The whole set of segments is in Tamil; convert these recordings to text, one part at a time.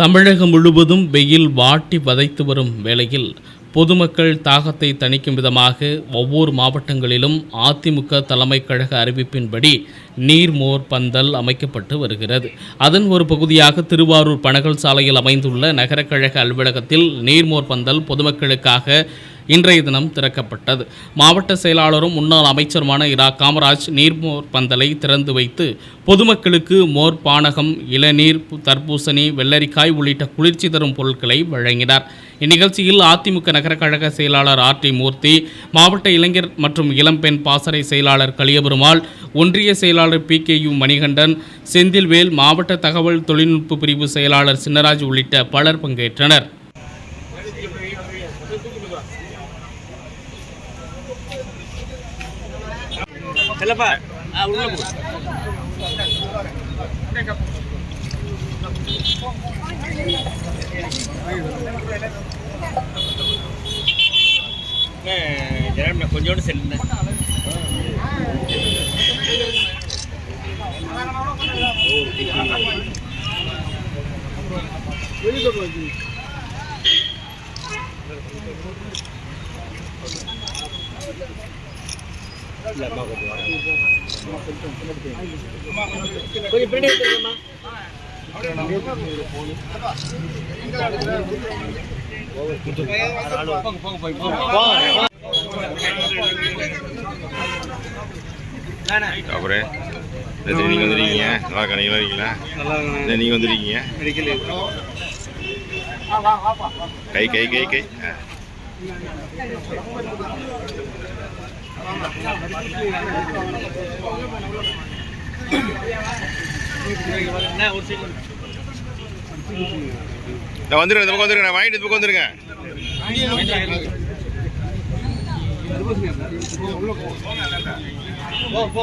தமிழகம் முழுவதும் வெயில் வாட்டி வதைத்து வரும் வேளையில் பொதுமக்கள் தாகத்தை தணிக்கும் விதமாக ஒவ்வொரு மாவட்டங்களிலும் அதிமுக தலைமை கழக அறிவிப்பின்படி நீர்மோர் பந்தல் அமைக்கப்பட்டு வருகிறது. அதன் ஒரு பகுதியாக திருவாரூர் பனகல் சாலையில் அமைந்துள்ள நகரக்கழக கழக அலுவலகத்தில் நீர்மோர் பந்தல் பொதுமக்களுக்காக இன்றைய தினம் திறக்கப்பட்டது. மாவட்ட செயலாளரும் முன்னாள் அமைச்சருமான இரா. காமராஜ் நீர்மோர் பந்தலை திறந்து வைத்து பொதுமக்களுக்கு மோர் பானகம் இளநீர் தர்பூசணி வெள்ளரிக்காய் உள்ளிட்ட குளிர்ச்சி தரும் பொருட்களை வழங்கினார். இந்நிகழ்ச்சியில் அதிமுக நகர கழக செயலாளர் ஆர். டி. மூர்த்தி மாவட்ட இளைஞர் மற்றும் இளம்பெண் பாசறை செயலாளர் கலியபெருமாள் ஒன்றிய செயலாளர் P. K. U. Manikandan Senthilvel மாவட்ட தகவல் தொழில்நுட்ப பிரிவு செயலாளர் சின்னராஜ் உள்ளிட்ட பலர் பங்கேற்றனர். செல்லப்பா உள்ள போ. அண்ணே, ஜெயராமண்ணே, கொஞ்சோண்டு செல்லுண்ணே கொஞ்சம் அப்புறம் நீங்கள் வந்துருக்கீங்க. நல்லா இருக்கா இருக்கீங்களா? இல்லை நீங்கள் வந்துருக்கீங்க. கை கை கை கை. ஆ. நான் வந்துருங்க இந்த பக்கம் வந்துருங்க நான் வாங்கிட்டு இந்த பக்கம் வந்துருங்க போ போ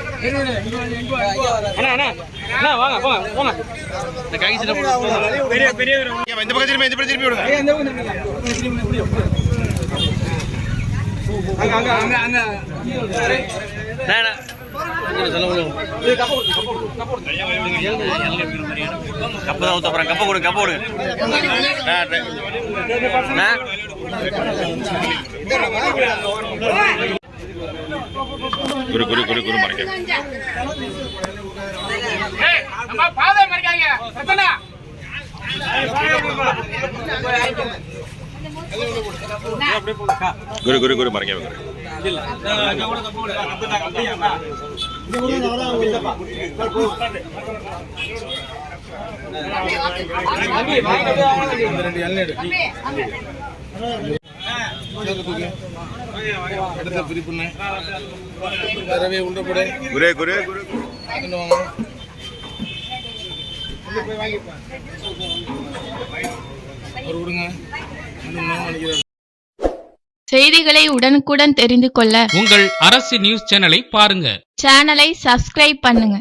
போ அண்ணா, அண்ணா. அண்ணா, வாங்க, போங்க, போங்க. இந்த கை சீட்டை பெரிய பெரிய இந்த பக்கம் திரும்பி இந்த பக்கம் விடுங்க கப்பு தான் ஊத்த கப்பை கப்பை அண்ணா. குரு குரு குரு குரு மறைக்க. குரு குரு குரு மறைக்க குரு குரு குரு குரு செய்திகளை உடனுக்குடன் தெரிந்து கொள்ள உங்கள் அரசு நியூஸ் சேனலை பாருங்க. சேனலை சப்ஸ்கிரைப் பண்ணுங்க.